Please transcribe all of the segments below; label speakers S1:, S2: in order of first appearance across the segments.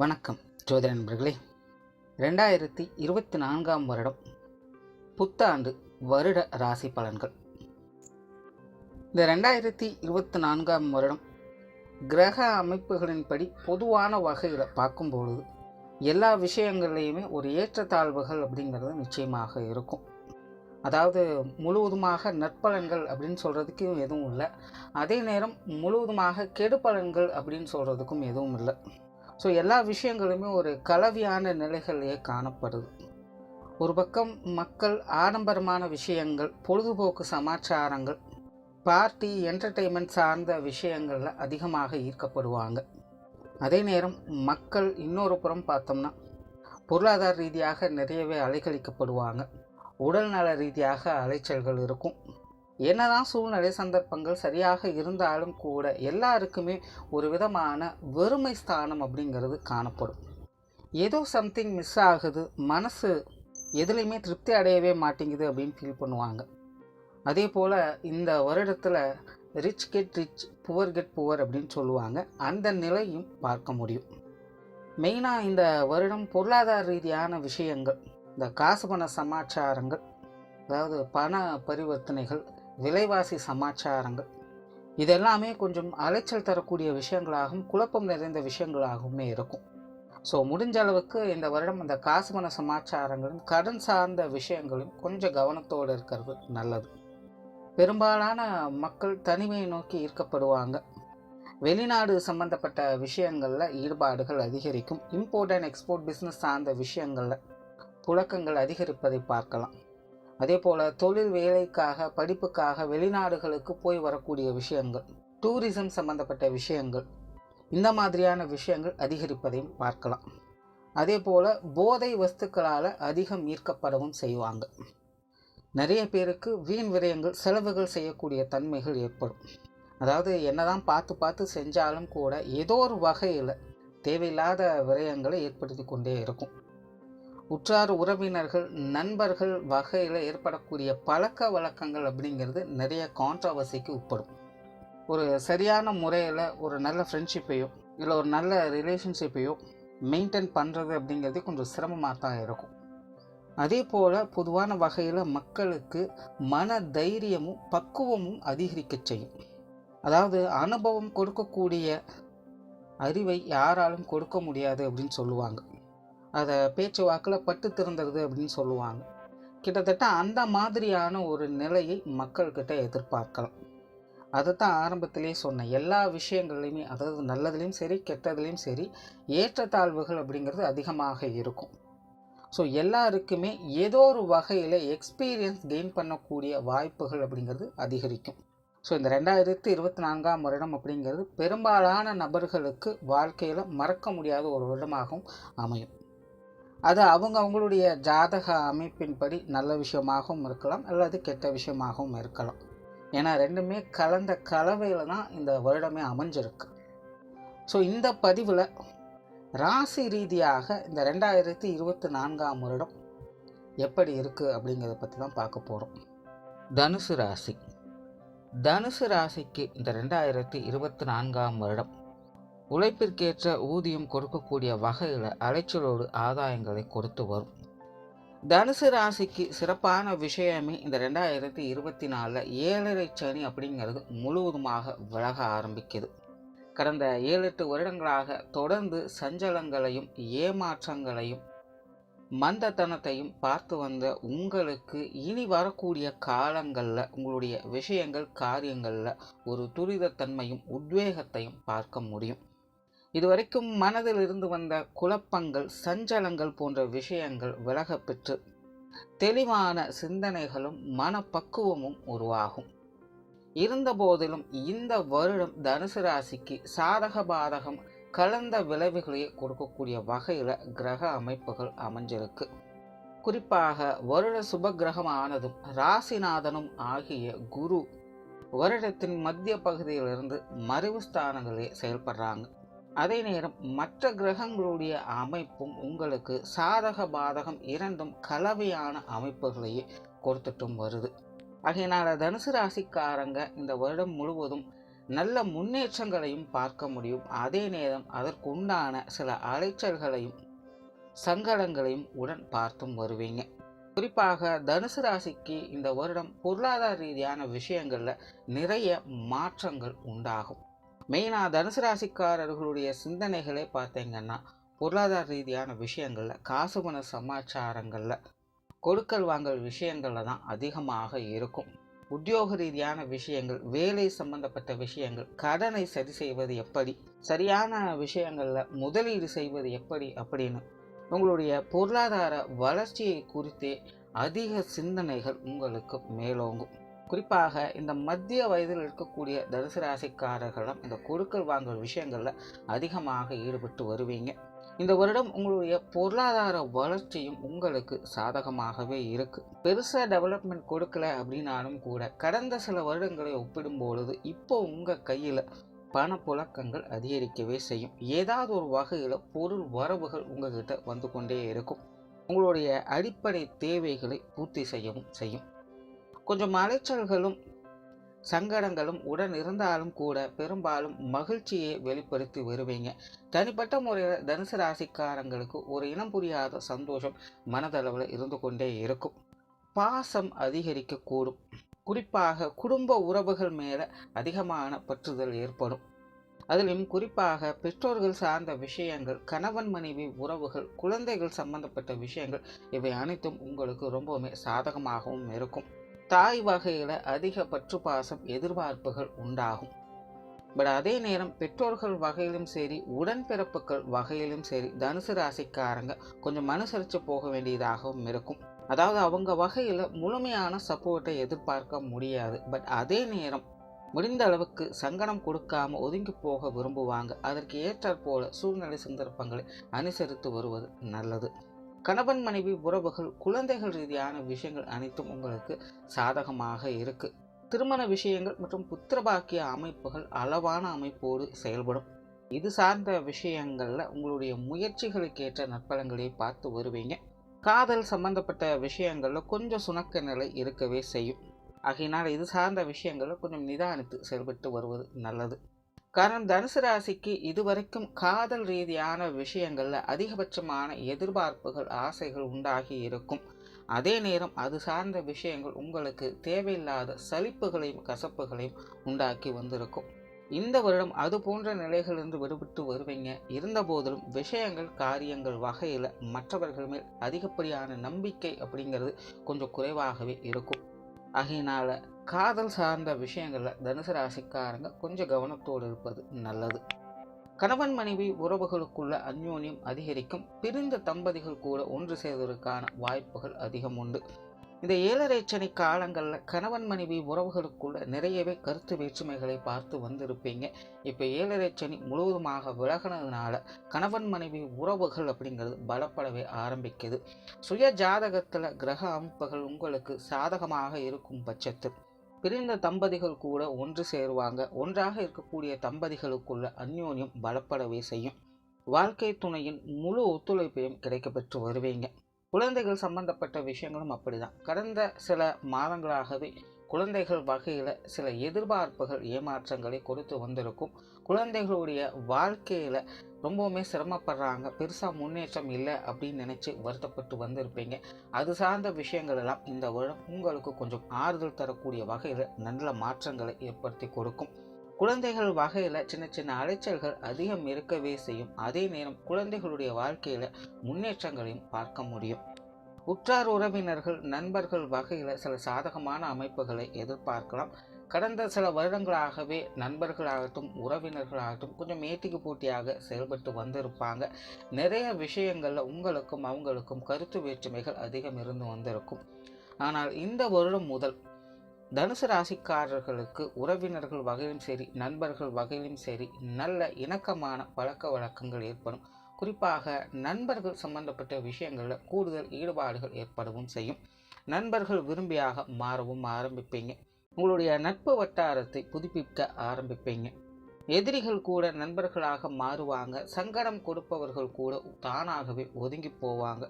S1: வணக்கம் ஜோதிட நண்பர்களே. ரெண்டாயிரத்தி இருபத்தி நான்காம் வருடம் புத்தாண்டு வருட ராசி பலன்கள். இந்த ரெண்டாயிரத்தி இருபத்தி நான்காம் வருடம் கிரக அமைப்புகளின்படி பொதுவான வகையில் பார்க்கும்பொழுது எல்லா விஷயங்கள்லையுமே ஒரு ஏற்றத்தாழ்வுகள் அப்படிங்கிறது நிச்சயமாக இருக்கும். அதாவது முழுவதுமாக நற்பலன்கள் அப்படின்னு சொல்கிறதுக்கும் எதுவும் இல்லை. அதே நேரம் முழுவதுமாக கெடுபலன்கள் அப்படின்னு சொல்கிறதுக்கும் எதுவும் இல்லை. ஸோ எல்லா விஷயங்களுமே ஒரு கலவையான நிலைகளிலே காணப்படுது. ஒரு பக்கம் மக்கள் ஆடம்பரமான விஷயங்கள் பொழுதுபோக்கு சமாச்சாரங்கள் பார்ட்டி என்டர்டெயின்மெண்ட் சார்ந்த விஷயங்களில் அதிகமாக ஈர்க்கப்படுவாங்க. அதே நேரம் மக்கள் இன்னொரு புறம் பார்த்தோம்னா பொருளாதார ரீதியாக நிறையவே அலைக்கழிக்கப்படுவாங்க உடல்நல ரீதியாக அலைச்சல்கள் இருக்கும். என்னதான் சூழ்நிலை சந்தர்ப்பங்கள் சரியாக இருந்தாலும் கூட எல்லாருக்குமே ஒரு விதமான வெறுமை ஸ்தானம் அப்படிங்கிறது காணப்படும். ஏதோ சம்திங் மிஸ் ஆகுது மனசு எதுலேயுமே திருப்தி அடையவே மாட்டேங்குது அப்படின்னு ஃபீல் பண்ணுவாங்க. அதே போல் இந்த வருடத்தில் rich get rich poor get poor அப்படின்னு சொல்லுவாங்க. அந்த நிலையும் பார்க்க முடியும். மெயினாக இந்த வருடம் பொருளாதார ரீதியான விஷயங்கள் இந்த காசு பண சமாச்சாரங்கள் அதாவது பண பரிவர்த்தனைகள் விலைவாசி சமாச்சாரங்கள். இதெல்லாமே கொஞ்சம் அலைச்சல் தரக்கூடிய விஷயங்களாகவும் குழப்பம் நிறைந்த விஷயங்களாகவுமே இருக்கும். ஸோ முடிஞ்ச அளவுக்கு இந்த வருடம் அந்த காசு சமாச்சாரங்களும் கடன் சார்ந்த விஷயங்களும் கொஞ்சம் கவனத்தோடு இருக்கிறது நல்லது. பெரும்பாலான மக்கள் தனிமையை நோக்கி ஈர்க்கப்படுவாங்க. வெளிநாடு சம்பந்தப்பட்ட விஷயங்களில் ஈடுபாடுகள் அதிகரிக்கும். இம்போர்ட் அண்ட் எக்ஸ்போர்ட் பிஸ்னஸ் சார்ந்த விஷயங்களில் புழக்கங்கள் அதிகரிப்பதை பார்க்கலாம். அதே போல் தொழில் வேலைக்காக படிப்புக்காக வெளிநாடுகளுக்கு போய் வரக்கூடிய விஷயங்கள் டூரிசம் சம்பந்தப்பட்ட விஷயங்கள் இந்த மாதிரியான விஷயங்கள் அதிகரிப்பதையும் பார்க்கலாம். அதே போல் போதை வஸ்துக்களால் அதிகம் ஈர்க்கப்படவும் செய்வாங்க. நிறைய பேருக்கு வீண் விரயங்கள் செலவுகள் செய்யக்கூடிய தன்மைகள் ஏற்படும். அதாவது என்னதான் பார்த்து பார்த்து செஞ்சாலும் கூட ஏதோ ஒரு வகையில் தேவையில்லாத விரயங்களை ஏற்படுத்தி கொண்டே இருக்கும். உற்றார் உறவினர்கள் நண்பர்கள் வகையில் ஏற்படக்கூடிய பழக்க வழக்கங்கள் அப்படிங்கிறது நிறைய கான்ட்ரவர்சிக்கு உட்படும். ஒரு சரியான முறையில் ஒரு நல்ல ஃப்ரெண்ட்ஷிப்பையோ இல்லை ஒரு நல்ல ரிலேஷன்ஷிப்பையோ மெயின்டைன் பண்ணுறது அப்படிங்கிறது கொஞ்சம் சிரமமாக தான் இருக்கும். அதே போல் பொதுவான வகையில் மக்களுக்கு மன தைரியமும் பக்குவமும் அதிகரிக்க செய்யும். அதாவது அனுபவம் கொடுக்கக்கூடிய அறிவை யாராலும் கொடுக்க முடியாது அப்படின்னு சொல்லுவாங்க. அதை பேச்சு வாக்கில் பட்டு திறந்துடுது அப்படின்னு சொல்லுவாங்க. கிட்டத்தட்ட அந்த மாதிரியான ஒரு நிலையை மக்கள்கிட்ட எதிர்பார்க்கலாம். அதை தான் ஆரம்பத்திலே சொன்னேன் எல்லா விஷயங்கள்லையுமே அதாவது நல்லதுலேயும் சரி கெட்டதுலேயும் சரி ஏற்றத்தாழ்வுகள் அப்படிங்கிறது அதிகமாக இருக்கும். ஸோ எல்லாருக்குமே ஏதோ ஒரு வகையில் எக்ஸ்பீரியன்ஸ் கெயின் பண்ணக்கூடிய வாய்ப்புகள் அப்படிங்கிறது அதிகரிக்கும். ஸோ இந்த ரெண்டாயிரத்தி இருபத்தி நான்காம் வருடம் அப்படிங்கிறது பெரும்பாலான நபர்களுக்கு வாழ்க்கையில் மறக்க முடியாத ஒரு வருடமாகவும் அமையும். அது அவங்க அவங்களுடைய ஜாதக அமைப்பின்படி நல்ல விஷயமாகவும் இருக்கலாம் அல்லது கெட்ட விஷயமாகவும் இருக்கலாம். ஏன்னா ரெண்டுமே கலந்த கலவையில் தான் இந்த வருடமே அமைஞ்சிருக்கு. ஸோ இந்த பதிவில் ராசி ரீதியாக இந்த ரெண்டாயிரத்தி இருபத்தி நான்காம் வருடம் எப்படி இருக்குது அப்படிங்கிறத பற்றி தான் பார்க்க போகிறோம் தனுசு ராசி. தனுசு ராசிக்கு இந்த ரெண்டாயிரத்தி இருபத்தி நான்காம் வருடம் உழைப்பிற்கேற்ற ஊதியம் கொடுக்கக்கூடிய வகையில் அலைச்சலோடு ஆதாயங்களை கொடுத்து வரும். தனுசு ராசிக்கு சிறப்பான விஷயமே இந்த ரெண்டாயிரத்தி இருபத்தி நாலில் ஏழரை சனி அப்படிங்கிறது முழுவதுமாக விலக ஆரம்பிக்குது. கடந்த ஏழு எட்டு வருடங்களாக தொடர்ந்து சஞ்சலங்களையும் ஏமாற்றங்களையும் மந்தத்தனத்தையும் பார்த்து வந்த உங்களுக்கு இனி வரக்கூடிய காலங்களில் உங்களுடைய விஷயங்கள் காரியங்களில் ஒரு துரிதத்தன்மையும் உத்வேகத்தையும் பார்க்க முடியும். இதுவரைக்கும் மனதில் இருந்து வந்த குழப்பங்கள் சஞ்சலங்கள் போன்ற விஷயங்கள் விலகப்பெற்று தெளிவான சிந்தனைகளும் மனப்பக்குவமும் உருவாகும். இருந்தபோதிலும் இந்த வருடம் தனுசு ராசிக்கு சாதக பாதகம் கலந்த விளைவுகளையே கொடுக்கக்கூடிய வகையில் கிரக அமைப்புகள் அமைஞ்சிருக்கு. குறிப்பாக வருட சுப கிரகமானதும் ராசிநாதனும் ஆகிய குரு வருடத்தின் மத்திய பகுதியிலிருந்து மறைவு ஸ்தானங்களே செயல்படுறாங்க. அதே நேரம் மற்ற கிரகங்களுடைய அமைப்பும் உங்களுக்கு சாதக பாதகம் இரண்டும் கலவையான அமைப்புகளையே கொடுத்துட்டும் வருது. ஆகையினால் தனுசு ராசிக்காரங்க இந்த வருடம் முழுவதும் நல்ல முன்னேற்றங்களையும் பார்க்க முடியும். அதே நேரம் அதற்குண்டான சில அலைச்சல்களையும் சங்கடங்களையும் உடன் பார்த்தும் வருவீங்க. குறிப்பாக தனுசு ராசிக்கு இந்த வருடம் பொருளாதார ரீதியான விஷயங்களில் நிறைய மாற்றங்கள் உண்டாகும். மெயினாக தனுசு ராசிக்காரர்களுடைய சிந்தனைகளே பார்த்தீங்கன்னா பொருளாதார ரீதியான விஷயங்களில் காசு பண சமாச்சாரங்களில் கொடுக்கல் வாங்கல் விஷயங்களில் தான் அதிகமாக இருக்கும். உத்தியோக ரீதியான விஷயங்கள் வேலை சம்பந்தப்பட்ட விஷயங்கள் கடனை சரி செய்வது எப்படி சரியான விஷயங்களில் முதலீடு செய்வது எப்படி அப்படின்னு உங்களுடைய பொருளாதார வளர்ச்சியை குறித்தே அதிக சிந்தனைகள் உங்களுக்கு மேலோங்கும். குறிப்பாக இந்த மத்திய வயதில் இருக்கக்கூடிய தனுசு ராசிக்காரர்களும் இந்த கொடுக்கல் வாங்கல் விஷயங்களில் அதிகமாக ஈடுபட்டு வருவீங்க. இந்த வருடம் உங்களுடைய பொருளாதார வளர்ச்சியும் உங்களுக்கு சாதகமாகவே இருக்கு. பெருசாக டெவலப்மெண்ட் கொடுக்கல அப்படின்னாலும் கூட கடந்த சில வருடங்களை ஒப்பிடும் பொழுது இப்போ உங்கள் கையில் பணப்புழக்கங்கள் அதிகரிக்கவே செய்யும். ஏதாவது ஒரு வகையில் பொருள் வரவுகள் உங்ககிட்ட வந்து கொண்டே இருக்கும். உங்களுடைய அடிப்படை தேவைகளை பூர்த்தி செய்யவும் செய்யும். கொஞ்சம் அலைச்சல்களும் சங்கடங்களும் உடன் இருந்தாலும் கூட பெரும்பாலும் மகிழ்ச்சியை வெளிப்படுத்தி வருவீங்க. தனிப்பட்ட முறையில் தனுசு ராசிக்காரங்களுக்கு ஒரு இனம் புரியாத சந்தோஷம் மனதளவில் இருந்து கொண்டே இருக்கும். பாசம் அதிகரிக்கக்கூடும். குறிப்பாக குடும்ப உறவுகள் மேலே அதிகமான பற்றுதல் ஏற்படும். அதிலும் குறிப்பாக பெற்றோர்கள் சார்ந்த விஷயங்கள் கணவன் மனைவி உறவுகள் குழந்தைகள் சம்பந்தப்பட்ட விஷயங்கள் இவை அனைத்தும் உங்களுக்கு ரொம்பவுமே சாதகமாகவும் இருக்கும். தாய் வகையில் அதிக பற்று பாசம் எதிர்பார்ப்புகள் உண்டாகும். பட் அதே நேரம் பெற்றோர்கள் வகையிலும் சரி உடன்பிறப்புகள் வகையிலும் சரி தனுசு ராசிக்காரங்க கொஞ்சம் அனுசரித்து போக வேண்டியதாகவும் இருக்கும். அதாவது அவங்க வகையில் முழுமையான சப்போர்ட்டை எதிர்பார்க்க முடியாது. பட் அதே நேரம் முடிந்த அளவுக்கு சங்கடம் கொடுக்காம ஒதுங்கி போக விரும்புவாங்க. அதற்கு ஏற்றாற்போல சூழ்நிலை சந்தர்ப்பங்களை அனுசரித்து வருவது நல்லது. கணவன் மனைவி உறவுகள் குழந்தைகள் ரீதியான விஷயங்கள் அனைத்தும் உங்களுக்கு சாதகமாக இருக்கு. திருமண விஷயங்கள் மற்றும் புத்திரபாக்கிய அமைப்புகள் அளவான அமைப்போடு செயல்படும். இது சார்ந்த விஷயங்களில் உங்களுடைய முயற்சிகளுக்கேற்ற நற்பலங்களை பார்த்து வருவீங்க. காதல் சம்பந்தப்பட்ட விஷயங்களில் கொஞ்சம் சுணக்க நிலை இருக்கவே செய்யும். ஆகையினால் இது சார்ந்த விஷயங்களில் கொஞ்சம் நிதானித்து செயல்பட்டு வருவது நல்லது. காரணம் தனுசு ராசிக்கு இதுவரைக்கும் காதல் ரீதியான விஷயங்களில் அதிகபட்சமான எதிர்பார்ப்புகள் ஆசைகள் உண்டாகி இருக்கும். அதே நேரம் அது சார்ந்த விஷயங்கள் உங்களுக்கு தேவையில்லாத சலிப்புகளையும் கசப்புகளையும் உண்டாக்கி வந்திருக்கும். இந்த வருடம் அது போன்ற நிலைகளிலிருந்து விடுபட்டு வருவீங்க. இருந்தபோதிலும் விஷயங்கள் காரியங்கள் வகையில் மற்றவர்கள் மேல் அதிகப்படியான நம்பிக்கை அப்படிங்கிறது கொஞ்சம் குறைவாகவே இருக்கும். ஆகையினால காதல் சார்ந்த விஷயங்களில் தனுசு ராசிக்காரங்க கொஞ்சம் கவனத்தோடு இருப்பது நல்லது. கணவன் மனைவி உறவுகளுக்குள்ள அந்யோன்யம் அதிகரிக்கும். பிரிந்த தம்பதிகள் கூட ஒன்று சேர்வதற்கான வாய்ப்புகள் அதிகம் உண்டு. இந்த ஏழரை காலங்களில் கணவன் மனைவி உறவுகளுக்குள்ள நிறையவே கருத்து வேற்றுமைகளை பார்த்து வந்திருப்பீங்க. இப்போ ஏழரைச்சனி முழுவதுமாக விலகினதுனால கணவன் மனைவி உறவுகள் அப்படிங்கிறது பலப்படவே ஆரம்பிக்குது. சுய ஜாதகத்தில் கிரக அமைப்புகள் உங்களுக்கு சாதகமாக இருக்கும் பட்சத்தில் பிரிந்த தம்பதிகள் கூட ஒன்று சேருவாங்க. ஒன்றாக இருக்கக்கூடிய தம்பதிகளுக்குள்ள அந்யோன்யம் பலப்படவே செய்யும். வாழ்க்கை துணையின் முழு ஒத்துழைப்பையும் கிடைக்கப்பெற்று வருவீங்க. குழந்தைகள் சம்பந்தப்பட்ட விஷயங்களும் அப்படிதான். கடந்த சில மாதங்களாகவே குழந்தைகள் வகையில் சில எதிர்பார்ப்புகள் ஏமாற்றங்களை கொடுத்து வந்திருக்கும். குழந்தைகளுடைய வாழ்க்கையில் ரொம்பவுமே சிரமப்படுறாங்க. பெருசாக முன்னேற்றம் இல்லை அப்படின்னு நினச்சி வருத்தப்பட்டு வந்திருப்பீங்க. அது சார்ந்த விஷயங்கள் எல்லாம் இந்த வருடம் உங்களுக்கு கொஞ்சம் ஆறுதல் தரக்கூடிய வகையில் நல்ல மாற்றங்களை ஏற்படுத்தி கொடுக்கும். குழந்தைகள் வகையில் சின்ன சின்ன அலைச்சல்கள் அதிகம் இருக்கவே செய்யும். அதே நேரம் குழந்தைகளுடைய வாழ்க்கையில் முன்னேற்றங்களையும் பார்க்க முடியும். உற்றார் உறவினர்கள் நண்பர்கள் வகையில் சில சாதகமான அமைப்புகளை எதிர்பார்க்கலாம். கடந்த சில வருடங்களாகவே நண்பர்களாகட்டும் உறவினர்களாகட்டும் கொஞ்சம் ஏட்டிக்கு போட்டியாக செயல்பட்டு வந்திருப்பாங்க. நிறைய விஷயங்களில் உங்களுக்கும் அவங்களுக்கும் கருத்து வேற்றுமைகள் அதிகம் இருந்து வந்திருக்கும். ஆனால் இந்த வருடம் முதல் தனுசு ராசிக்காரர்களுக்கு உறவினர்கள் வகையிலும் சரி நண்பர்கள் வகையிலும் சரி நல்ல இணக்கமான பழக்க வழக்கங்கள் ஏற்படும். குறிப்பாக நண்பர்கள் சம்பந்தப்பட்ட விஷயங்களில் கூடுதல் ஈடுபாடுகள் ஏற்படவும் செய்யும். நண்பர்கள் விரும்பியாக மாறவும் ஆரம்பிப்பீங்க. உங்களுடைய நட்பு வட்டாரத்தை புதுப்பிக்க ஆரம்பிப்பீங்க. எதிரிகள் கூட நண்பர்களாக மாறுவாங்க. சங்கடம் கொடுப்பவர்கள் கூட தானாகவே ஒதுங்கி போவாங்க.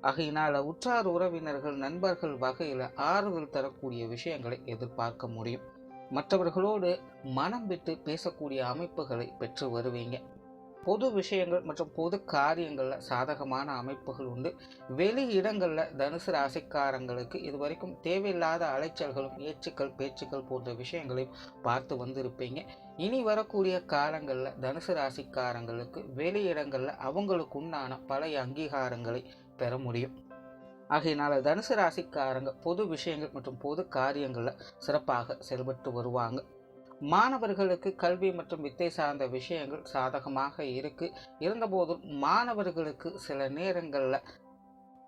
S1: ஆகையினால் உற்றார் உறவினர்கள் நண்பர்கள் வகையில் ஆறுதல் தரக்கூடிய விஷயங்களை எதிர்பார்க்க முடியும். மற்றவர்களோடு மனம் விட்டு பேசக்கூடிய அமைப்புகளை பெற்று வருவீங்க. பொது விஷயங்கள் மற்றும் பொது காரியங்களில் சாதகமான அமைப்புகள் உண்டு. வெளி இடங்களில் தனுசு ராசிக்காரங்களுக்கு இதுவரைக்கும் தேவையில்லாத அலைச்சல்களும் ஏச்சுக்கள் பேச்சுக்கள் போன்ற விஷயங்களையும் பார்த்து வந்திருப்பீங்க. இனி வரக்கூடிய காலங்களில் தனுசு ராசிக்காரங்களுக்கு வெளி இடங்களில் அவங்களுக்கு உண்டான பழைய அங்கீகாரங்களை பெற முடியும். ஆகையினால தனுசு ராசிக்காரங்க பொது விஷயங்கள் மற்றும் பொது காரியங்களில் சிறப்பாக செயல்பட்டு வருவாங்க. மாணவர்களுக்கு கல்வி மற்றும் வித்தை சார்ந்த விஷயங்கள் சாதகமாக இருக்கு. இருந்தபோதும் மாணவர்களுக்கு சில நேரங்களில்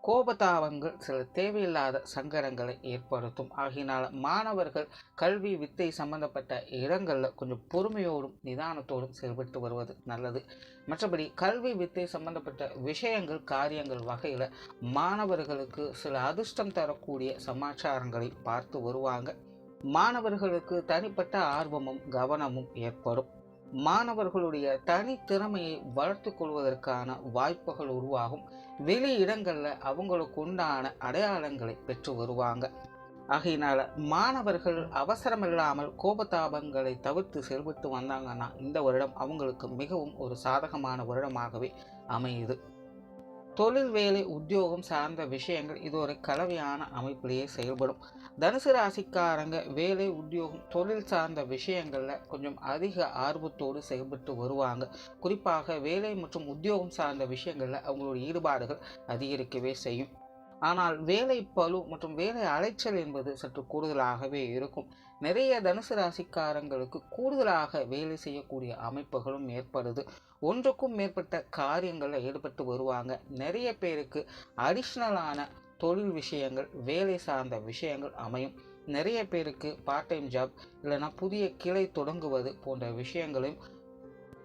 S1: கோபதாபங்கள் சில தேவையில்லாத சங்கடங்களை ஏற்படுத்தும். ஆகினால மாணவர்கள் கல்வி வித்தை சம்பந்தப்பட்ட இடங்களில் கொஞ்சம் பொறுமையோடும் நிதானத்தோடும் செயல்பட்டு வருவது நல்லது. மற்றபடி கல்வி வித்தை சம்பந்தப்பட்ட விஷயங்கள் காரியங்கள் வகையில் மாணவர்களுக்கு சில அதிர்ஷ்டம் தரக்கூடிய சமாச்சாரங்களை பார்த்து வருவாங்க. மாணவர்களுக்கு தனிப்பட்ட ஆர்வமும் கவனமும் ஏற்படும். மாணவர்களுடைய தனித்திறமையை வளர்த்து கொள்வதற்கான வாய்ப்புகள் உருவாகும். வெளி இடங்களில் அவங்களுக்கு உண்டான அடையாளங்களை பெற்று வருவாங்க. ஆகையினால மாணவர்கள் அவசரமில்லாமல் கோபதாபங்களை தவிர்த்து செயல்பட்டு வந்தாங்கன்னா இந்த வருடம் அவங்களுக்கு மிகவும் ஒரு சாதகமான வருடமாகவே அமையுது. தொழில் வேலை உத்தியோகம் சார்ந்த விஷயங்கள் இது ஒரு கலவையான அமைப்பிலேயே செயல்படும். தனுசு ராசிக்காரங்க வேலை உத்தியோகம் தொழில் சார்ந்த விஷயங்களில் கொஞ்சம் அதிக ஆர்வத்தோடு செயல்பட்டு வருவாங்க. குறிப்பாக வேலை மற்றும் உத்தியோகம் சார்ந்த விஷயங்களில் அவங்களுடைய ஈடுபாடுகள் அதிகரிக்கவே செய்யும். ஆனால் வேலை பளு மற்றும் வேலை அலைச்சல் என்பது சற்று கூடுதலாகவே இருக்கும். நிறைய தனுசு ராசிக்காரங்களுக்கு கூடுதலாக வேலை செய்யக்கூடிய அமைப்புகளும் ஏற்படுது. ஒன்றுக்கும் மேற்பட்ட காரியங்களில் ஈடுபட்டு வருவாங்க. நிறைய பேருக்கு அடிஷ்னலான தொழில் விஷயங்கள் வேலை சார்ந்த விஷயங்கள் அமையும். நிறைய பேருக்கு பார்ட் டைம் ஜாப் இல்லைனா புதிய கிளை தொடங்குவது போன்ற விஷயங்களையும்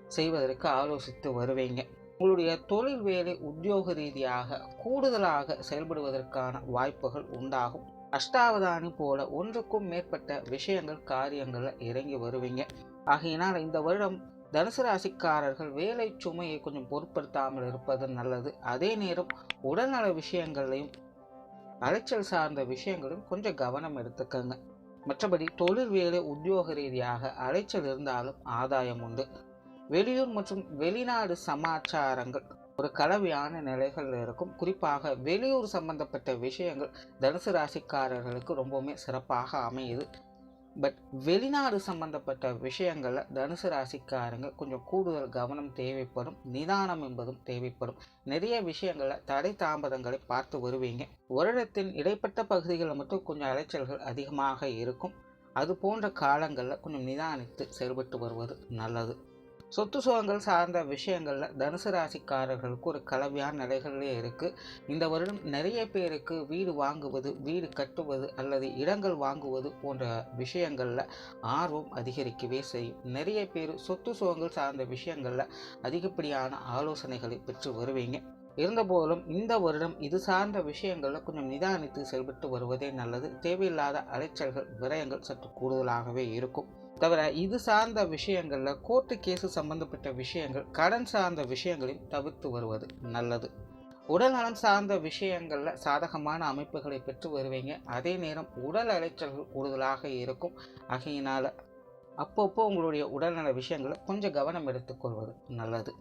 S1: செய்வதற்கு ஆலோசித்து வருவீங்க. உங்களுடைய தொழில் வேலை உத்தியோக ரீதியாக கூடுதலாக செயல்படுவதற்கான வாய்ப்புகள் உண்டாகும். அஷ்டாவதானி போல ஒன்றுக்கும் மேற்பட்ட விஷயங்கள் காரியங்களில் இறங்கி வருவீங்க. ஆகையினால் இந்த வருடம் தனுசு ராசிக்காரர்கள் வேலை சுமையை கொஞ்சம் பொருட்படுத்தாமல் இருப்பது நல்லது. அதே நேரம் உடல்நல விஷயங்களையும் அலைச்சல் சார்ந்த விஷயங்களும் கொஞ்சம் கவனம் எடுத்துக்கங்க. மற்றபடி தொழில் வேலை உத்தியோக ரீதியாக அலைச்சல் இருந்தாலும் ஆதாயம் உண்டு. வெளியூர் மற்றும் வெளிநாடு சமாச்சாரங்கள். ஒரு கலவையான நிலைகள் இருக்கும். குறிப்பாக வெளியூர் சம்பந்தப்பட்ட விஷயங்கள் தனுசு ராசிக்காரர்களுக்கு ரொம்பவுமே சிறப்பாக அமையுது. பட் வெளிநாடு சம்பந்தப்பட்ட விஷயங்களில் தனுசு ராசிக்காரங்க கொஞ்சம் கூடுதல் கவனம் தேவைப்படும் நிதானம் என்பதும் தேவைப்படும். நிறைய விஷயங்களில் தடை தாமதங்களை பார்த்து வருவீங்க. வருடத்தின் இடைப்பட்ட பகுதிகளில் மட்டும் கொஞ்சம் அலைச்சல்கள் அதிகமாக இருக்கும். அது போன்ற காலங்களில் கொஞ்சம் நிதானித்து செயல்பட்டு வருவது நல்லது. சொத்து சுகங்கள் சார்ந்த விஷயங்களில் தனுசு ராசிக்காரர்களுக்கு ஒரு கலவையான நிலைகளிலே இருக்குது இந்த வருடம் நிறைய பேருக்கு வீடு வாங்குவது வீடு கட்டுவது அல்லது இடங்கள் வாங்குவது போன்ற விஷயங்களில் ஆர்வம் அதிகரிக்கவே செய்யும். நிறைய பேர் சொத்து சுகங்கள் சார்ந்த விஷயங்களில் அதிகப்படியான ஆலோசனைகளை பெற்று வருவீங்க. இருந்தபோதிலும் இந்த வருடம் இது சார்ந்த விஷயங்களில் கொஞ்சம் நிதானித்து செயல்பட்டு வருவதே நல்லது. தேவையில்லாத அலைச்சல்கள் விரயங்கள் சற்று கூடுதலாகவே இருக்கும். தவிர இது சார்ந்த விஷயங்களில் கோர்ட்டு கேஸு சம்பந்தப்பட்ட விஷயங்கள் கடன் சார்ந்த விஷயங்களையும் தவிர்த்து வருவது நல்லது. உடல்நலம் சார்ந்த விஷயங்களில் சாதகமான அமைப்புகளை பெற்று வருவீங்க. அதே நேரம் உடல் அலைச்சல்கள் கூடுதலாக இருக்கும். ஆகையினால் அப்பப்போ உங்களுடைய உடல்நல விஷயங்களை கொஞ்சம் கவனம் எடுத்துக்கொள்வது நல்லது.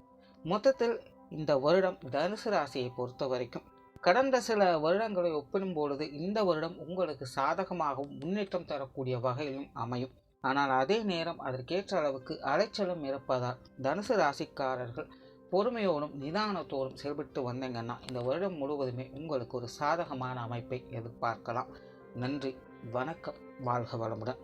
S1: மொத்தத்தில் இந்த வருடம் தனுசு ராசியை பொறுத்த வரைக்கும் கடந்த சில வருடங்களை ஒப்பிடும் பொழுது இந்த வருடம் உங்களுக்கு சாதகமாகவும் முன்னேற்றம் தரக்கூடிய வகையிலும் அமையும். ஆனால் அதே நேரம் அதற்கேற்ற அளவுக்கு அலைச்சலும் இருப்பதால் தனுசு ராசிக்காரர்கள் பொறுமையோடும் நிதானத்தோடும் செயல்பட்டு வந்தீங்கன்னா இந்த வருடம் முழுவதுமே உங்களுக்கு ஒரு சாதகமான அமைப்பை எதிர்பார்க்கலாம். நன்றி வணக்கம் வாழ்க வளமுடன்.